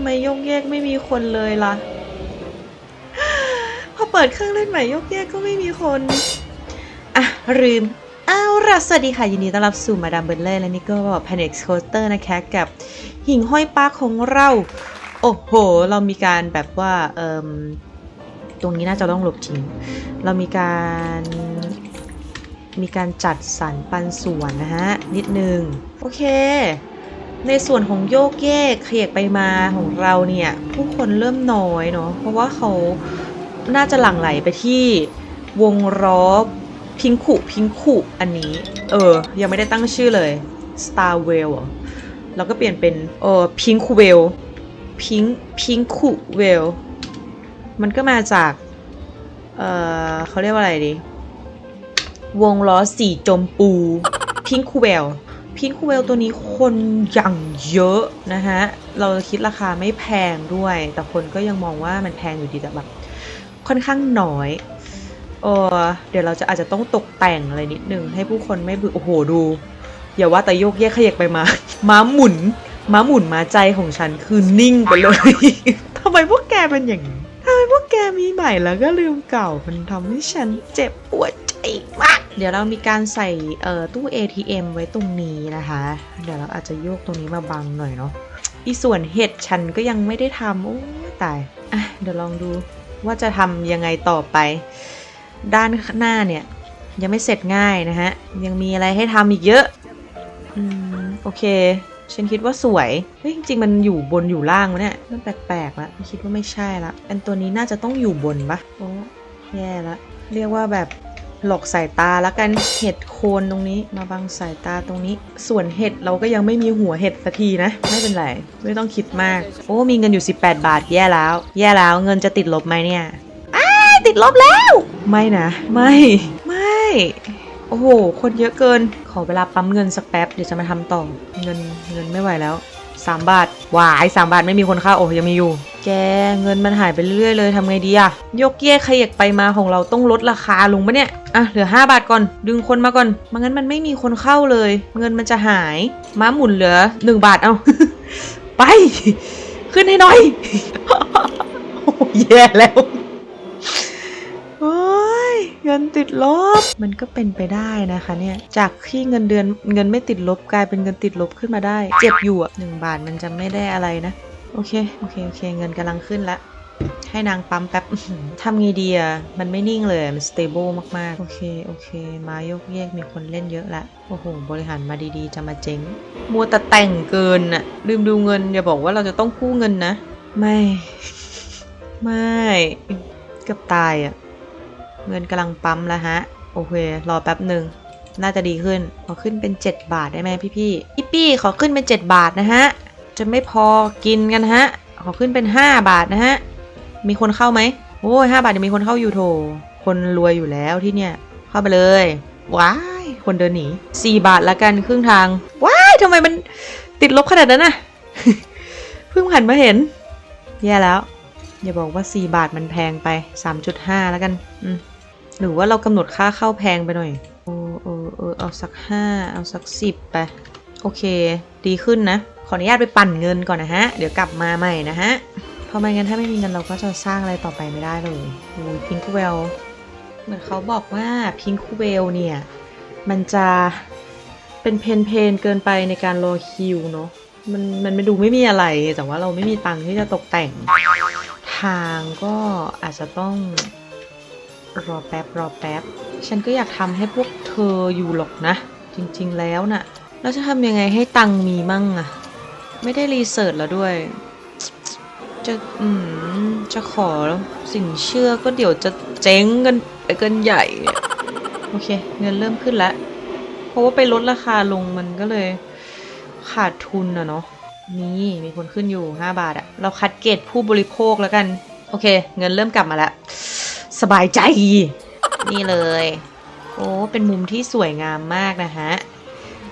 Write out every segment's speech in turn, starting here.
ำไมโยกแยกไม่มีคนเลยล่ะ พอเปิดเครื่องเล่นใหม่โยกแยกก็ไม่มีคน อะลืมเอาล่ะสวัสดีค่ะ ยินดีต้อนรับสู่มาดามเบลเล่และนี่ก็ Panic Coaster นะคะกับหิ่งห้อยปาร์คของเรา โอ้โห เรามีการแบบว่าเอ่มตรงนี้น่าจะต้องหลบทิ้ง เรามีการมีการจัดสรรปันส่วนนะฮะ นิดนึง โอเค ในส่วนของโยกเยกเขยกไปมาของเราเนี่ย ผู้คนเริ่มน้อยเนาะเพราะว่าเขาน่าจะหลั่งไหลไปที่วงล้อพิงคุพิงคุอันนี้ เออ ยังไม่ได้ตั้งชื่อเลย Star w e l l แล้วก็เปลี่ยนเป็นเออพิงคุเวลพิงพิงคุเวลมันก็มาจาก เออเขาเรียกว่าอะไรดี วงล้อสีจมพูพิงคูเวล พิงคูเวลตัวนี้คนอย่างเยอะนะฮะ เราคิดราคาไม่แพงด้วย แต่คนก็ยังมองว่ามันแพงอยู่ดีแต่แบบค่อนข้างน้อยเออเดี๋ยวเราจะอาจจะต้องตกแต่งอะไรนิดนึง ให้ผู้คนไม่เบื่อโอ้โหดู อย่าว่าแต่โยกแยกขยักไปมา ม้าหมุน ม้าหมุนม้าใจของฉันคือนิ่งไปเลย ทำไมพวกแกเป็นอย่างนี้ทำไมพวกแกมีใหม่แล้วก็ลืมเก่า มันทำให้ฉันเจ็บปวด ใจมาก เดี๋ยวเรามีการใส่เอ่อตู้ ATM ไว้ตรงนี้นะคะ เดี๋ยวเราอาจจะโยกตรงนี้มาบังหน่อยเนาะอีส่วนเห็ดฉันก็ยังไม่ได้ทำโอ้ตายอะเดี๋ยวลองดูว่าจะทำยังไงต่อไป ด้านหน้าเนี่ย ยังไม่เสร็จง่ายนะฮะ ยังมีอะไรให้ทำอีกเยอะอืมโอเค ฉันคิดว่าสวยเฮ้ยจริงๆมันอยู่บนอยู่ล่างวะเนี่ยมันแปลกๆละคิดว่าไม่ใช่ละอันตัวนี้น่าจะต้องอยู่บนปะโอ้แย่ละเรียกว่าแบบ หลอกสายตาแล้วกันเห็ดโคนตรงนี้มาบังสายตาตรงนี้ ส่วนเห็ดเราก็ยังไม่มีหัวเห็ดสักทีนะ ไม่เป็นไร ไม่ต้องคิดมาก โอ้มีเงินอยู่ 18 บาทแย่แล้ว แย่แล้วเงินจะติดลบไหมเนี่ยอ้าติดลบแล้ว ไม่นะ ไม่ ไม่ โอ้โห คนเยอะเกิน ขอเวลาปั๊มเงินสักแป๊บเดี๋ยวจะมาทำต่อเงินเงินไม่ไหวแล้ว 3บาทวาย3บาทไม่มีคนเข้าโอ้ยังมีอยู่ แกเงินมันหายไปเรื่อยๆเลยทำไงดีอะยกเยกขยักไปมาของเราต้องลดราคาลงปะเนี่ย อะเหลือ 5 บาทก่อน ดึงคนมาก่อนมันงั้นมันไม่มีคนเข้าเลย เงินมันจะหายม้าหมุนเหลือ 1 บาทเอา ไป ขึ้นให้หน่อย โอ้แย่แล้ว งินติดลบ มันก็เป็นไปได้นะคะเนี่ย จากที่เงินเดือนเงินไม่ติดลบกลายเป็นเงินติดลบขึ้นมาได้ เจ็บอยู่อะหนึ่งบาทมันจะไม่ได้อะไรนะ โอเค โอเค โอเค เงินกำลังขึ้นละให้นางปั๊มแป๊บทำไงดีอะ มันไม่นิ่งเลย มันสเตเบิลมากๆ โอเค โอเค มายกเยกมีคนเล่นเยอะละ โอ้โห บริหารมาดีๆ จะมาเจ๊ง มัวแต่แต่งเกินอะ ลืมดูเงิน อย่าบอกว่าเราจะต้องกู้เงินนะ ไม่ ไม่ เกือบตายอะ เงินกำลังปั๊มแล้วฮะ โอเค รอแป๊บหนึ่ง น่าจะดีขึ้น ขอขึ้นเป็น 7 บาทได้ไหมพี่พี่พี่พี่ขอขึ้นเป็น 7 บาทนะฮะ จะไม่พอกินกันฮะ ขอขึ้นเป็น 5 บาทนะฮะ มีคนเข้าไหม โอ้ยห้าบาทยังมีคนเข้าอยู่โถ คนรวยอยู่แล้วที่เนี่ย เข้าไปเลย ว้าย คนเดินหนี 4 บาทละกันครึ่งทาง ว้ายทำไมมันติดลบขนาดนั้นน่ะ เพิ่งหันมาเห็น แย่แล้ว อย่าบอกว่า 4 บาทมันแพงไป 3.5 แล้วกัน อืม หรือว่าเรากำหนดค่าเข้าแพงไปหน่อยโอ้เออเออเอาสัก5เอาสัก10ไป โอเค ดีขึ้นนะ ขออนุญาตไปปั่นเงินก่อนนะฮะ เดี๋ยวกลับมาใหม่นะฮะเพราะไม่งั้นถ้าไม่มีเงินเราก็จะสร้างอะไรต่อไปไม่ได้เลยโอ้ยพิงคูเวลเหมือนเขาบอกว่าพิงคูเวลเนี่ย มันจะเป็นเพนเพนเกินไปในการรอคิวเนาะมันมันไม่ดูไม่มีอะไร แต่ว่าเราไม่มีตังค์ที่จะตกแต่ง ทางก็อาจจะต้อง รอแป๊บรอแป๊บ ฉันก็อยากทำให้พวกเธออยู่หรอกนะ จริงๆแล้วน่ะ แล้วจะทำยังไงให้ตังมีมั่งอะไม่ได้รีเสิร์ชแล้วด้วย จะอืมจะขอสินเชื่อก็เดี๋ยวจะเจ๊งกันไปกันใหญ่ โอเค เงินเริ่มขึ้นแล้ว เพราะว่าไปลดราคาลงมันก็เลย ขาดทุนอะเนาะนี่มีคนขึ้นอยู่ 5 บาทอะเราคัดเกรดผู้บริโภคแล้วกัน โอเค เงินเริ่มกลับมาแล้ว สบายใจ นี่เลย โอ้ เป็นมุมที่สวยงามมากนะฮะ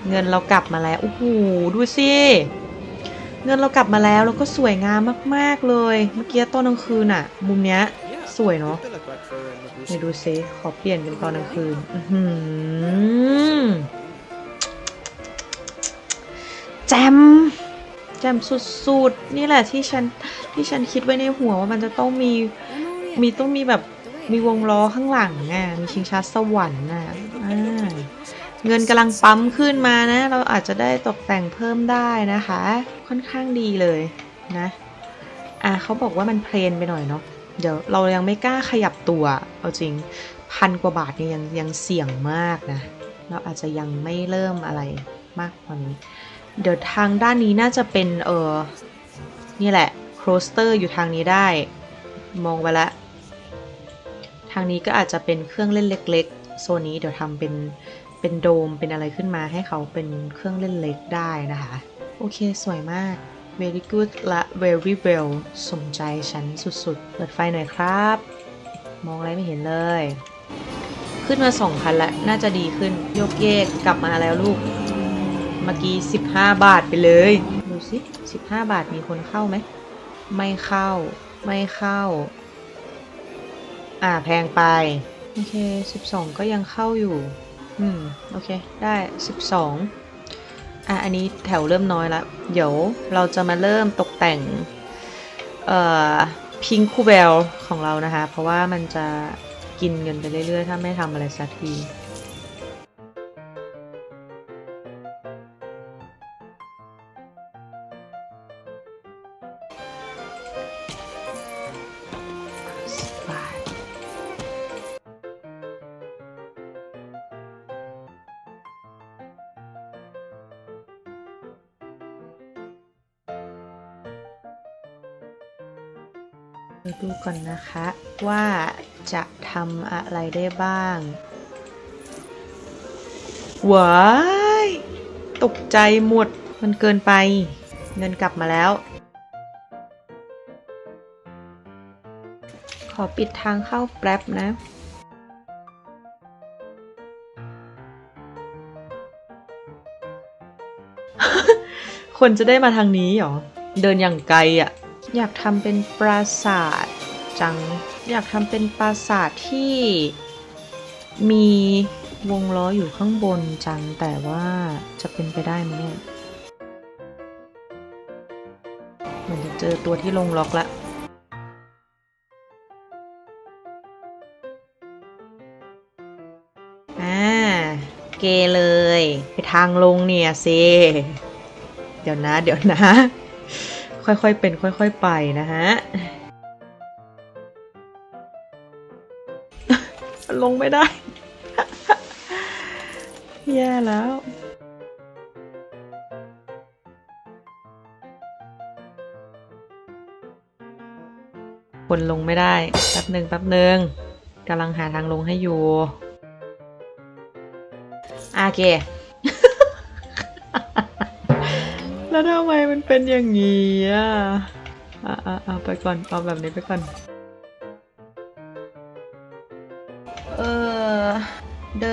เงินเรากลับมาแล้วโอ้โหดูสิเงินเรากลับมาแล้วแล้วก็สวยงามมากๆเลย เมื่อกี้ตอนกลางคืนอะมุมเนี้ยสวยเนาะเดี๋ยวดูซิขอเปลี่ยนเป็นตอนกลางคืนอือหือแจมแจมสุดๆ นี่แหละที่ฉันที่ฉันคิดไว้ในหัวว่ามันจะต้องมีมีต้องมีแบบ มีวงล้อข้างหลังอะมีชิงช้าสวรรค์อะอ่าเงินกำลังปั๊มขึ้นมานะ เราอาจจะได้ตกแต่งเพิ่มได้นะคะ ค่อนข้างดีเลยนะ อะเขาบอกว่ามันเพลนไปหน่อยเนาะเดี๋ยวเรายังไม่กล้าขยับตัว เอาจริงพันกว่าบาทนี่ยังยังเสี่ยงมากนะ เราอาจจะยังไม่เริ่มอะไรมากกว่านี้ เดี๋ยวทางด้านนี้น่าจะเป็นเออนี่แหละโครสเตอร์อยู่ทางนี้ได้ มองไปละ ทางนี้ก็อาจจะเป็นเครื่องเล่นเล็ก ๆ โซนนี้เดี๋ยวทำเป็นเป็นโดมเป็นอะไรขึ้นมาให้เขาเป็นเครื่องเล่นเล็กได้นะคะ โอเคสวยมาก very good และ very well สมใจฉันสุดๆ เปิดไฟหน่อยครับ มองอะไรไม่เห็นเลย ขึ้นมา 2,000ละน่าจะดีขึ้นโยกเยกกลับมาแล้วลูก เมื่อกี้ 15 บาทไปเลย ดูสิ 15 บาทมีคนเข้าไหม ไม่เข้า ไม่เข้า อ่าแพงไป โอเค12ก็ยังเข้าอยู่ อืม โอเค ได้12อะ อันนี้แถวเริ่มน้อยละเดี๋ยวเราจะมาเริ่มตกแต่ง เอ่อ พิงคูเบลของเรานะคะ เพราะว่ามันจะกินเงินไปเรื่อยๆ ถ้าไม่ทำอะไรสักที นะคะ ว่าจะทำอะไรได้บ้างว้ายตกใจหมด มันเกินไป เงินกลับมาแล้ว ขอปิดทางเข้าแป๊บนะ คนจะได้มาทางนี้เหรอ เดินอย่างไกลอะ อยากทำเป็นปราสาท จัง อยากทำเป็นปราสาทที่มีวงล้ออยู่ข้างบนจัง แต่ว่าจะเป็นไปได้ไหมเนี่ยเหมือนจะเจอตัวที่ลงล็อกละอ่าเกเลย ไปทางลงเนี่ยเซเดี๋ยวนะ เดี๋ยวนะ ค่อยๆเป็น ค่อย ๆ ไปนะฮะ ลงไม่ได้ แย่แล้วคนลงไม่ได้แป๊บหนึ่งแป๊บหนึ่งกำลังหาทางลงให้อยู่โอเค แล้วทำไมมันเป็นอย่างนี้อะอะอะไปก่อนเอาแบบนี้ไปก่อน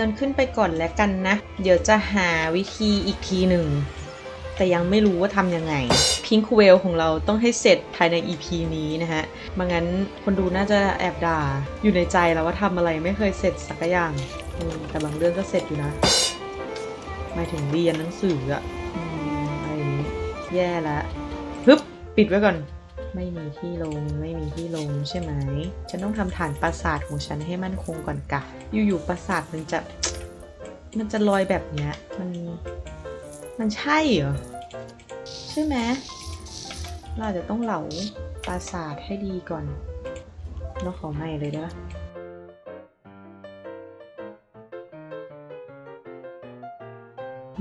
นขึ้นไปก่อนแล้วกันนะ เดี๋ยวจะหาวิธีอีกทีหนึ่ง แต่ยังไม่รู้ว่าทำยังไงพิงค์เวลของเราต้องให้เสร็จภายใน EP นี้นะฮะไมางั้นคนดูน่าจะแอบด่า อยู่ในใจแล้วว่าทำอะไรไม่เคยเสร็จสักอย่างแต่บางเรื่องก็เสร็จอยู่นะหมายถึงเรียนหนังสืออะอะไรนี้แย่ละฮึบปิดไว้ก่อน ไม่มีที่ลงไม่มีที่ลงใช่ไหม ฉันต้องทำฐานปราสาทของฉันให้มั่นคงก่อนกะ อยู่ๆปราสาทมันจะ มันจะลอยแบบเนี้ย มัน มันใช่เหรอ ใช่ไหม เราอาจจะต้องเหลาปราสาทให้ดีก่อน เราขอใหม่เลยได้ปะ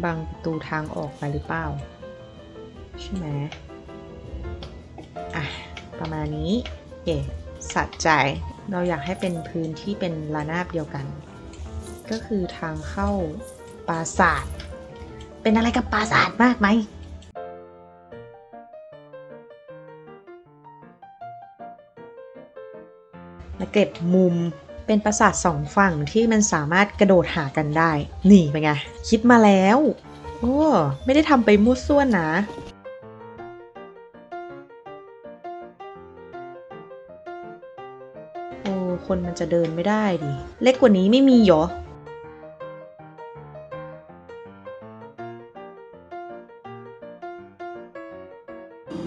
บังประตูทางออกไปหรือเปล่า ใช่ไหม ประมาณนี้เย่สัดใจ เราอยากให้เป็นพื้นที่เป็นระนาบเดียวกัน ก็คือทางเข้าปราสาท เป็นอะไรกับปราสาทมากไหมมาเก็บมุมเป็นปราสาทสองฝั่งที่มันสามารถกระโดดหากันได้ นี่เป็นไง คิดมาแล้ว โอ้ ไม่ได้ทำไปมั่วซั่วนะ คนมันจะเดินไม่ได้ดิ เล็กกว่านี้ไม่มีเหรอ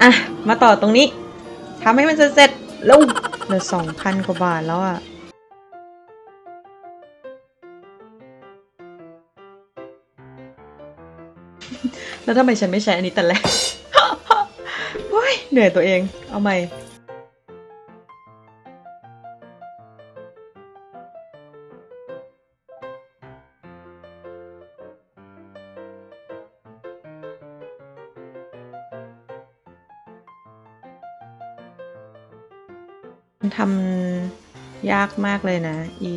อะ มาต่อตรงนี้ทำให้มันเสร็จแล้วเหลือสองพันกว่าบาทแล้วอะแล้วทำไมฉันไม่ใช้อันนี้แต่แรกโอ้ยเหนื่อยตัวเอง เอาใหม่ากมากเลยนะ อี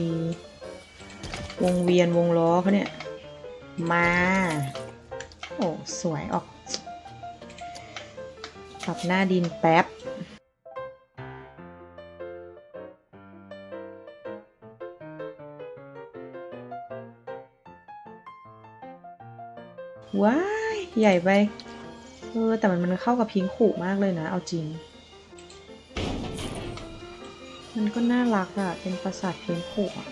วงเวียนวงล้อเขาเนี่ย มา โอ้ สวยออก ปรับหน้าดินแป๊บว้ายใหญ่ไป เออ แต่มันมันเข้ากับพิงขู่มากเลยนะ เอาจริง มันก็น่ารักอะเป็นปราสาทพิงค์ขู่อะ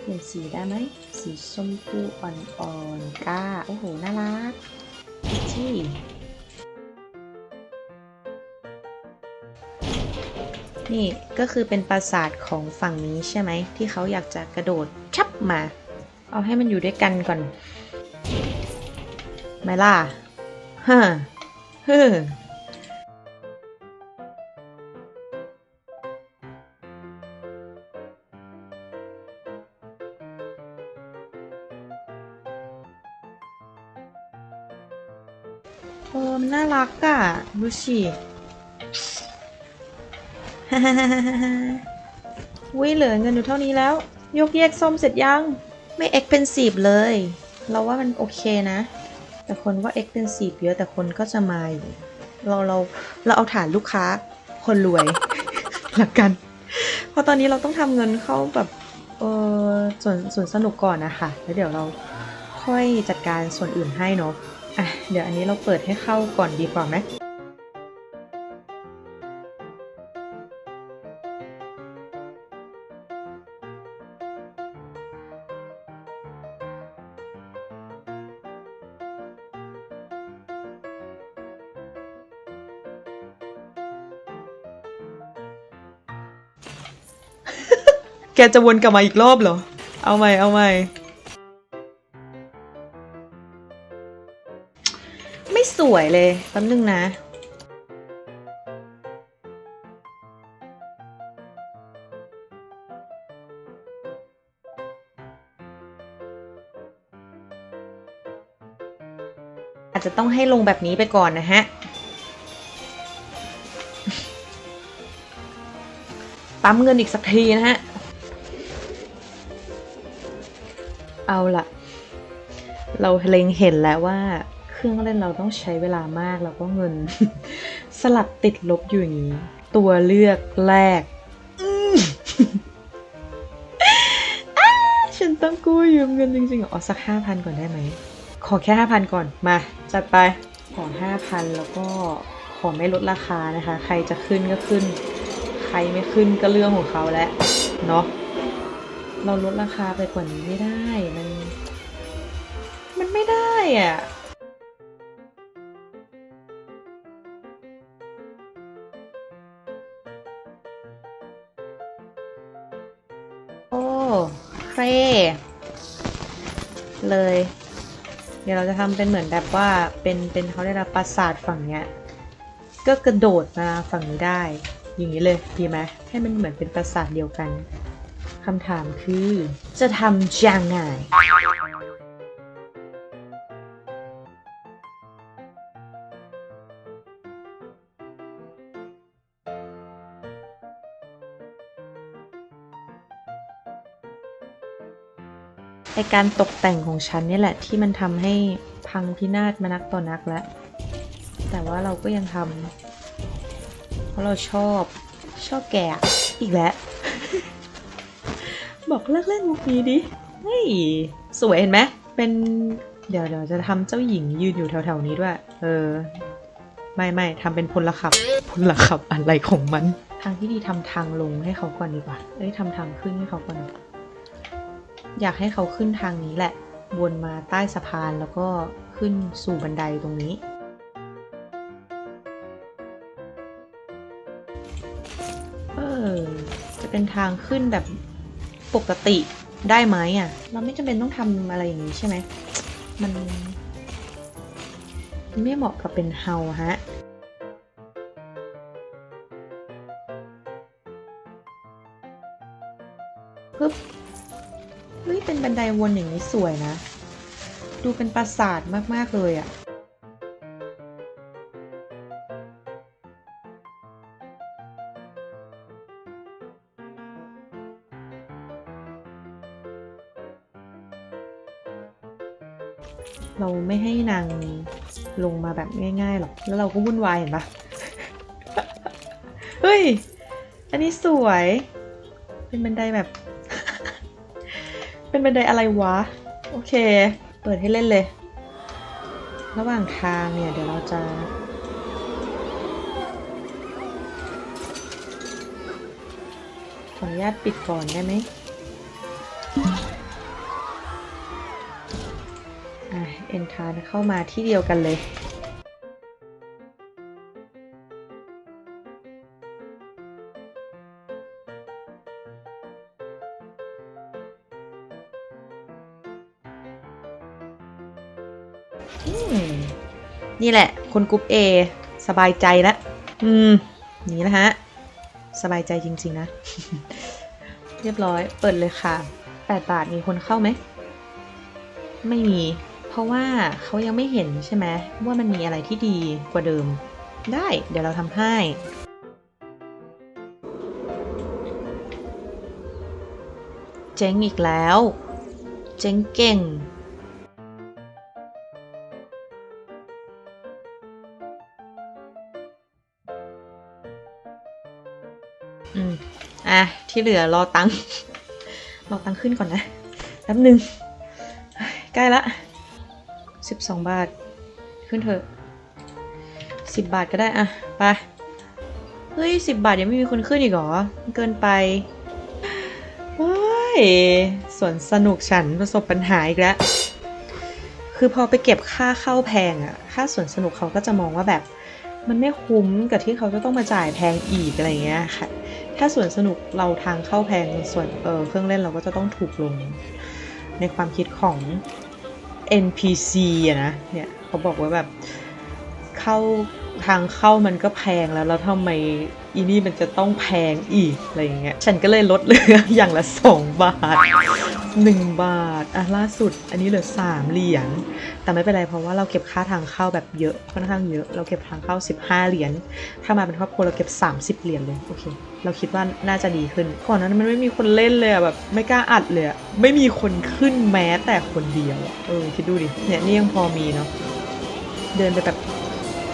เปลี่ยนสีได้ไหม สีชมพูอ่อนๆก้า โอ้โห น่ารักที่นี่ก็คือเป็นปราสาทของฝั่งนี้ใช่ไหม ที่เขาอยากจะกระโดดชับมา เอาให้มันอยู่ด้วยกันก่อน ไม่ล่ะ ฮ่า เออมันน่ารักอะดูสิวิเหลือเงินอยู่เท่านี้แล้ว ยกแยกส้มเสร็จยัง ไม่เอ็กเป็นสีบเลย เราว่ามันโอเคนะ แต่คนว่าเอ็กเป็นสีบเยอะแต่คนก็จะมาอยู่เราเราเราเอาฐานลูกค้าคนรวยหละกัน เพราะตอนนี้เราต้องทำเงินเข้าแบบเออส่วนส่วนสนุกก่อนนะคะแล้วเดี๋ยวเราค่อยจัดการส่วนอื่นให้เนาะ อะเดี๋ยวอันนี้เราเปิดให้เข้าก่อนดีกว่าไหมแกจะวนกลับมาอีกรอบเหรอ เอาใหม่ เอาใหม่ วยเลยแป๊บนึงนะอาจจะต้องให้ลงแบบนี้ไปก่อนนะฮะ ปั๊มเงินอีกสักทีนะฮะ เอาละเราเล็งเห็นแล้วว่า รื่องเล่นเราต้องใช้เวลามากแล้วก็เงิน สลับติดลบอยู่อย่างนี้ ตัวเลือกแรกฉันต้องกู้ยืมเงินจริงๆเหรอเอสักห้าพันก่อนได้ไหม ขอแค่ห้าพันก่อนมา จัดไป ขอห้าพันแล้วก็ขอไม่ลดราคานะคะ ใครจะขึ้นก็ขึ้น ใครไม่ขึ้นก็เรื่องของเขาแล้วเนาะเราลดราคาไปกว่านี้ไม่ได้ มัน มันไม่ได้อะ เครเลย เดี๋ยวเราจะทำเป็นเหมือนแบบว่าเป็นเป็นเขาเรียกว่าปราสาทฝั่งเนี้ยก็กระโดดมาฝั่งนี้ได้ อย่างนี้เลยดีไหมให้มันเหมือนเป็นปราสาทเดียวกันคำถามคือจะทำยังไง ไอการตกแต่งของฉันนี่แหละที่มันทำให้พังพินาศมานักต่อนักแล้ว แต่ว่าเราก็ยังทำเพราะเราชอบชอบแกะอีกแล้ว บอกเลิกเล่นมุกนี้ดิเฮ้ยสวยเห็นไหมเป็นเดี๋ยวเดี๋ยวจะทำเจ้าหญิงยืนอยู่แถวๆนี้ด้วย เออ ไม่ไม่ทำเป็นพลขับพลขับอะไรของมัน ทางที่ดีทำทางลงให้เขาก่อนดีกว่า เอ้ยทำทางขึ้นให้เขาก่อน อยากให้เขาขึ้นทางนี้แหละ วนมาใต้สะพานแล้วก็ขึ้นสู่บันไดตรงนี้ เออ จะเป็นทางขึ้นแบบปกติได้ไหมอะ เราไม่จำเป็นต้องทำอะไรอย่างนี้ใช่ไหม มันมันไม่เหมาะกับเป็นเฮาฮะปึ๊บ เป็นบันไดวนอย่างนี้สวยนะ ดูเป็นปราสาทมาก ๆ เลยอะ่ะเราไม่ให้นางลงมาแบบง่าย ๆ หรอก แล้วเราก็วุ่นวายเห็นปะเฮ้ย อันนี้สวย เป็นบันไดแบบ เป็นบันไดอะไรวะ โอเค เปิดให้เล่นเลย ระหว่างทางเนี่ย เดี๋ยวเราจะ ขออนุญาตปิดก่อนได้ไหมอะเอ็นทานเข้ามาที่เดียวกันเลย นี่แหละ คนกรุ๊ป A สบายใจแล้วอืม นี่นะฮะ สบายใจจริง ๆ นะ เรียบร้อย เปิดเลยค่ะ 8 บาทมีคนเข้าไหม ไม่มี เพราะว่าเขายังไม่เห็นใช่ไหมว่ามันมีอะไรที่ดีกว่าเดิม ได้ เดี๋ยวเราทำให้เจ๊งอีกแล้ว เจ๊งเก่ง ที่เหลือรอตังค์รอตังค์ขึ้นก่อนนะแป๊บหนึ่งใกล้ละสิบสองบาท ขึ้นเถอะสิบบาทก็ได้อะไปเฮ้ยสิบบาทยังไม่มีคนขึ้นอีกเหรอ เกินไปเฮ้ยสวนสนุกฉันประสบปัญหาอีกแล้ว คือพอไปเก็บค่าเข้าแพงอะค่าสวนสนุกเขาก็จะมองว่าแบบ มันไม่คุ้มกับที่เขาจะต้องมาจ่ายแพงอีกอะไรเงี้ยค่ะ ถ้าสวนสนุกเราทางเข้าแพงส่วนเออเครื่องเล่นเราก็จะต้องถูกลงในความคิดของ NPC อะนะเนี่ยเขาบอกว่าแบบเข้าทางเข้ามันก็แพงแล้วแล้วทำไม อีนี่มันจะต้องแพงอีกอะไรอย่างเงี้ย ฉันก็เลยลดเหลืออย่างละสองบาทหนึ่งบาท อะล่าสุดอันนี้เหลือสามเหรียญ แต่ไม่เป็นไรเพราะว่าเราเก็บค่าทางเข้าแบบเยอะค่อนข้างเยอะ เราเก็บทางเข้า 15 เหรียญ ถ้ามาเป็นครอบครัวเราเก็บ 30 เหรียญเลย โอเค เราคิดว่าน่าจะดีขึ้นก่อนนั้นมันไม่มีคนเล่นเลยอะแบบไม่กล้าอัดเลยอะไม่มีคนขึ้นแม้แต่คนเดียวเออคิดดูดิ เนี่ยนี่ยังพอมีเนาะ เดินไปแบบ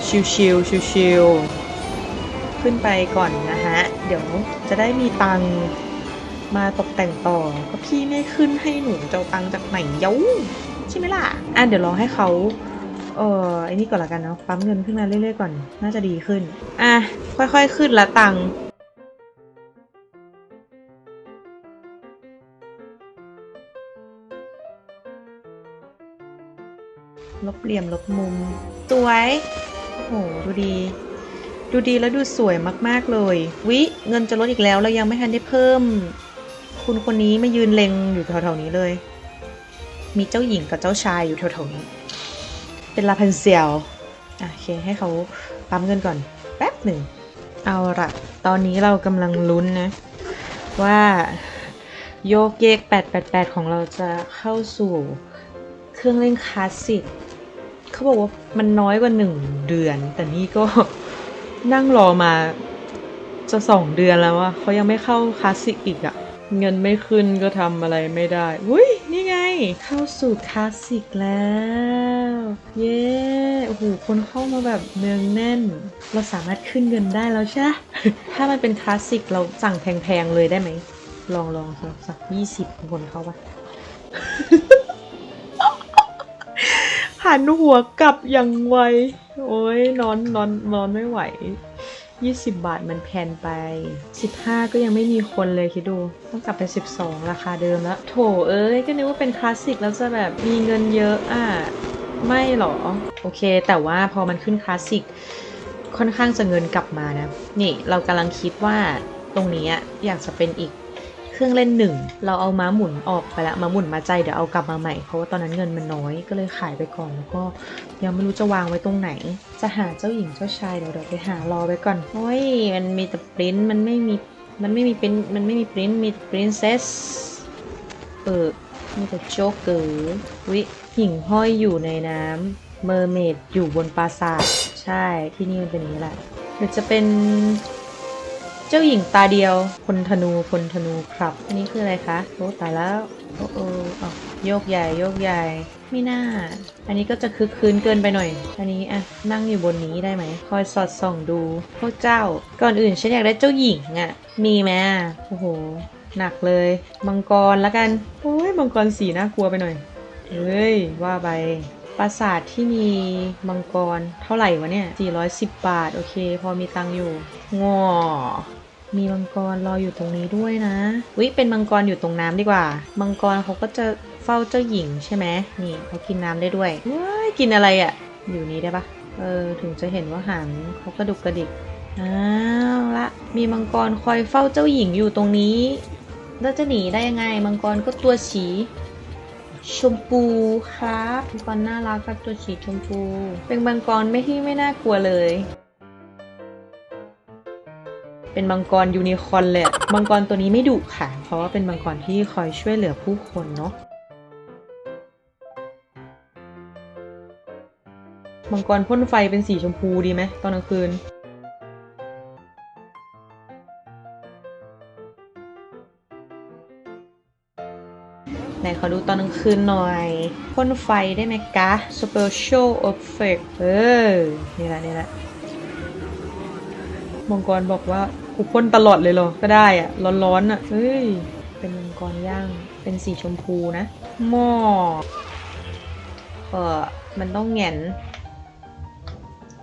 ชิวๆชิวๆ ขึ้นไปก่อนนะฮะ เดี๋ยวจะได้มีตังมาตกแต่งต่อ ก็พี่ไม่ขึ้นให้หนูจะเอาตังจากไหนเย้าใช่ไหมล่ะ อะเดี๋ยวรอให้เขาเออไอ้นี่ก่อนละกันเนาะ ปั๊มเงินขึ้นมาเรื่อยๆก่อน น่าจะดีขึ้น อะ ค่อยๆขึ้นละตังลบเหลี่ยมลบมุม สวย โอ้โห ดูดี ดูดีแล้วดูสวยมากๆเลย วิเงินจะลดอีกแล้วเรายังไม่ทันได้เพิ่ม คุณคนนี้มายืนเลงอยู่แถวๆนี้เลย มีเจ้าหญิงกับเจ้าชายอยู่แถวๆนี้ เป็นลาพันเซียวโอเคให้เขาปั๊มเงินก่อน แป๊บหนึ่ง เอาละตอนนี้เรากำลังลุ้นนะ ว่าโยกเยก 888 ของเราจะเข้าสู่เครื่องเล่นคลาสสิกเขาบอกว่ามันน้อยกว่า 1 เดือน แต่นี่ก็ นั่งรอมาจะสองเดือนแล้วอะเขายังไม่เข้าคลาสสิกอีกอะเงินไม่ขึ้นก็ทำอะไรไม่ได้อุ้ยนี่ไง เข้าสู่คลาสสิกแล้ว เย้โอ้โหคนเข้ามาแบบเนืองแน่น เราสามารถขึ้นเงินได้แล้วใช่ไหมถ้ามันเป็นคลาสสิกเราสั่งแพงๆเลยได้ไหม ลองลองสักสักยี่สิบคนเข้าปะ หันหัวกลับอย่างไว โอ้ยนอนนอนนอนไม่ไหว 20 บาทมันแพนไป 15 ก็ยังไม่มีคนเลยคิดดู ต้องกลับไป 12 ราคาเดิมแล้วโถเอ้ยก็นึกว่าเป็นคลาสสิกแล้วจะแบบมีเงินเยอะอะไม่หรอ โอเค แต่ว่าพอมันขึ้นคลาสสิกค่อนข้างจะเงินกลับมานะ นี่เรากำลังคิดว่าตรงนี้อะอยากจะเป็นอีก เครื่องเล่นหนึ่งเราเอาม้าหมุนออกไปล้วม้าหมุนมาใจเดี๋ยวเอากลับมาใหม่เพราะว่าตอนนั้นเงินมันน้อยก็เลยขายไปก่อนแล้วก็ยังไม่รู้จะวางไว้ตรงไหน จะหาเจ้าหญิงเจ้าชายเดี๋ยวเดี๋ยวไปหารอไว้ก่อนโอ้ยมันมีแต่ปริ้นมันไม่มีมันไม่มีปริ้นมันไม่มีปริ้นมีปรินเซสเออมีแต่โจ๊กเกอร์วิหิ่งห้อยอยู่ในน้ำเมอร์เมดอยู่บนปราสาทใช่ที่นี่มันเป็นอย่างนี้แหละหรือจะเป็น เจ้าหญิงตาเดียวพลธนูพลธนูครับ อันนี้คืออะไรคะ โอ้ตายแล้ว โอ้โอ้อ้าวโยกใหญ่โยกใหญ่ไม่น่า อันนี้ก็จะคึกคืนเกินไปหน่อย อันนี้อะนั่งอยู่บนนี้ได้ไหม คอยสอดส่องดูพวกเจ้า ก่อนอื่นฉันอยากได้เจ้าหญิงอะมีไหมโอ้โห หนักเลย มังกรแล้วกัน โอ้ยมังกรสีน่ากลัวไปหน่อยเฮ้ย ว่าไปปราสาทที่มีมังกรเท่าไหร่วะเนี่ย 410 บาท โอเค พอมีตังค์อยู่งอ มีมังกรรออยู่ตรงนี้ด้วยนะวิเป็นมังกรอยู่ตรงน้ำดีกว่า มังกรเขาก็จะเฝ้าเจ้าหญิงใช่ไหมนี่เขากินน้ำได้ด้วยว้ายกินอะไรอะ่ะ อยู่นี้ได้ปะเออถึงจะเห็นว่าหางเขากระดุกกระดิกอ้าวละมีมังกรคอยเฝ้าเจ้าหญิงอยู่ตรงนี้ แล้วจะหนีได้ยังไง มังกรก็ตัวสีชมพูครับมังกรน่ารักกับตัวสีชมพู เป็นมังกรไม่ที่ไม่น่ากลัวเลย เป็นมังกรยูนิคอร์นเลยมังกรตัวนี้ไม่ดุค่ะ เพราะว่าเป็นมังกรที่คอยช่วยเหลือผู้คนเนาะมังกรพ่นไฟเป็นสีชมพูดีไหมตอนกลางคืน ไหนขอดูตอนกลางคืนหน่อยพ่นไฟได้ไหมกะ Special Effect เออ นี่แหละนี่แหละมังกรบอกว่า กูพ่นตลอดเลยเหรอ ก็ได้อะร้อนๆอะเฮ้ย เป็นมังกรย่าง เป็นสีชมพูนะ หม้อ เออมันต้องแงน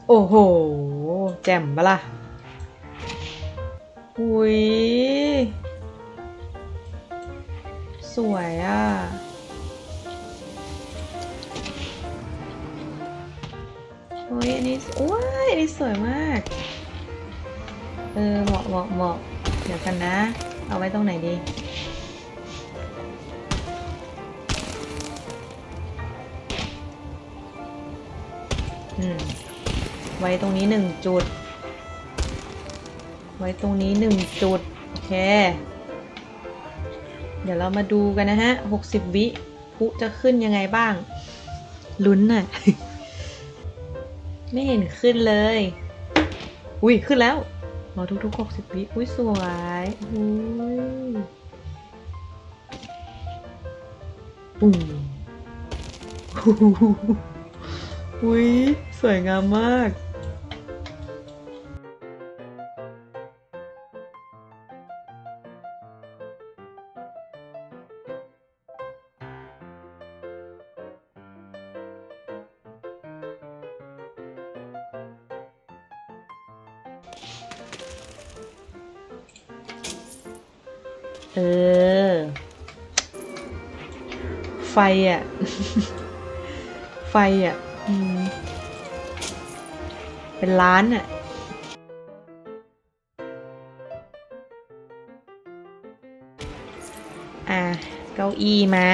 โอ้โห แจ่มปะล่ะอุ้ย สวยอะโอ้ยอันนี้ว้ายอันนี้สวยมาก เออเหมาะเหมาะเหมาะเดี๋ยวกันนะ เอาไว้ตรงไหนดี อืม ไว้ตรงนี้หนึ่งจุด ไว้ตรงนี้หนึ่งจุด โอเค เดี๋ยวเรามาดูกันนะฮะ60วิพุจะขึ้นยังไงบ้าง ลุ้นน่ะ ไม่เห็นขึ้นเลย อุ้ยขึ้นแล้ว รอทุกๆ 60 วิอุ้ยสวยอุ้ยปุ่มอุ้ยสวยงามมาก เออ ไฟอะ ไฟอะเป็นล้านอะอะเก้าอี้มา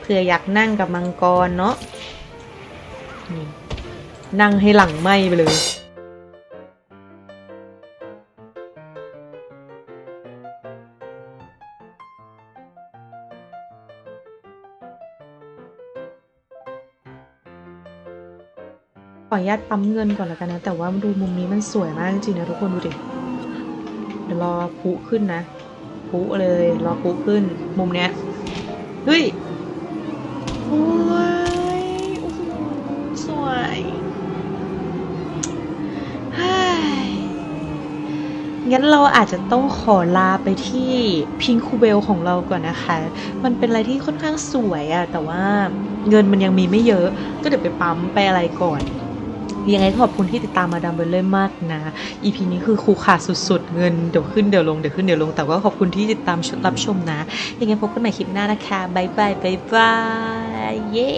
เผื่ออยากนั่งกับมังกรเนาะนั่งให้หลังไหมไปเลย ขออนุญาตปั๊มเงินก่อนแล้วกันนะ แต่ว่าดูมุมนี้มันสวยมากจริงๆนะทุกคนดูดิเดี๋ยวรอพุขึ้นนะพุเลย รอพุขึ้น มุมเนี้ยเฮ้ยโอ้ยสวยเฮ้ยงั้นเราอาจจะต้องขอลาไปที่พิงคูเบลของเราก่อนนะคะ มันเป็นอะไรที่ค่อนข้างสวยอะแต่ว่าเงินมันยังมีไม่เยอะ ก็เดี๋ยวไปปั๊มไปอะไรก่อน ยังไงขอบคุณที่ติดตามมาดามเบลเล่มากนะ EP นี้คือคูขาดสุดๆ เงินเดี๋ยวขึ้นเดี๋ยวลงเดี๋ยวขึ้นเดี๋ยวลงแต่ว่าขอบคุณที่ติดตามรับชมนะ ยังไงพบกันใหม่คลิปหน้านะคะบายบายบายบายเย้